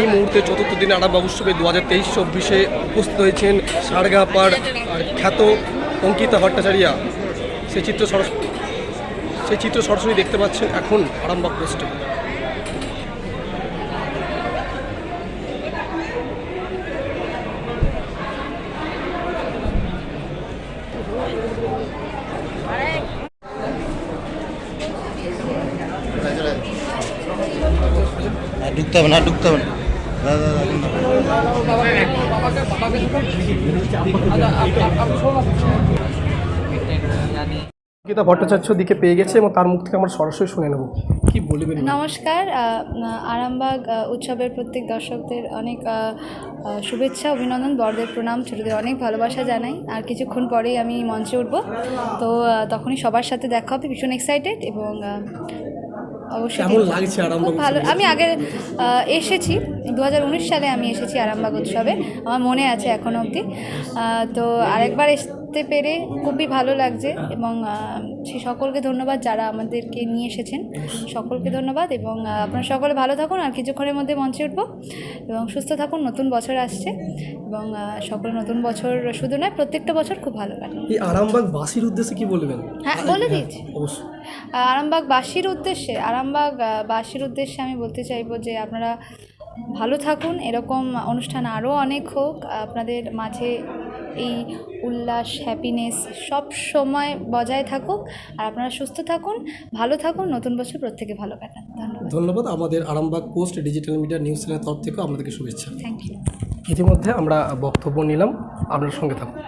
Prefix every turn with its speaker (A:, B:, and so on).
A: এই মুহূর্তে চতুর্থ দিন আরামবাগ উৎসবে দু হাজার তেইশ চব্বিশে উপস্থিত হয়েছেন সারগাপার খ্যাত অঙ্কিতা ভট্টাচার্যা। সেই চিত্র সরাস সেই চিত্র সরাসরি দেখতে পাচ্ছেন এখন আরামবাগ পোস্টে।
B: ঢুকতে হবে না, ঢুকতে হবে না।
A: অঙ্কিতা ভট্টাচার্য দিকে পেয়ে গেছে এবং তার মুখ থেকে আমরা সরাসরি শুনে নেব। কি
C: নমস্কার আরামবাগ উৎসবের প্রত্যেক দর্শকদের অনেক শুভেচ্ছা, অভিনন্দন বড়দের প্রণাম ছোটদের অনেক ভালোবাসা জানাই। আর কিছুক্ষণ পরেই আমি মঞ্চে উঠব। তো তখনই সবার সাথে দেখা হবে, ভীষণ এক্সাইটেড এবং অবশ্যই
A: কেমন লাগছে আরামবাগ
C: খুব ভালো। আমি আগে এসেছি। দু হাজার উনিশ সালে আমি এসেছি আরামবাগ উৎসবে। আমার মনে আছে এখনও অবধি। তো আরেকবার আসতে পেরে খুবই ভালো লাগছে এবং সেই সকলকে ধন্যবাদ যারা আমাদেরকে নিয়ে এসেছেন। সকলকে ধন্যবাদ এবং আপনারা সকলে ভালো থাকুন আর কিছুক্ষণের মধ্যে মঞ্চে উঠবো এবং সুস্থ থাকুন নতুন বছর আসছে এবং সকল নতুন বছর শুধু নয় প্রত্যেকটা বছর খুব ভালো
A: এই আরামবাগ বাসির উদ্দেশ্যে কি বলবেন?
C: হ্যাঁ বলে দিয়েছি
A: অবশ্যই।
C: আরামবাগ বাসির উদ্দেশ্যে আরামবাগ বাসির উদ্দেশ্যে আমি বলতে চাইব যে আপনারা ভালো থাকুন এরকম অনুষ্ঠান আরও অনেক হোক আপনাদের মাঝে এই উল্লাস হ্যাপিনেস সব সময় বজায় থাকুক। আর আপনারা সুস্থ থাকুন ভালো থাকুন নতুন বছর প্রত্যেকে ভালো কাটান। ধন্যবাদ।
A: ধন্যবাদ। আমাদের Arambagh post digital media news চ্যানেলের তরফ থেকে আপনাদেরকে শুভেচ্ছা।
C: থ্যাংক ইউ
A: ইতিমধ্যে আমরা বক্তব্য নিলাম। আপনার সঙ্গে থাকুন।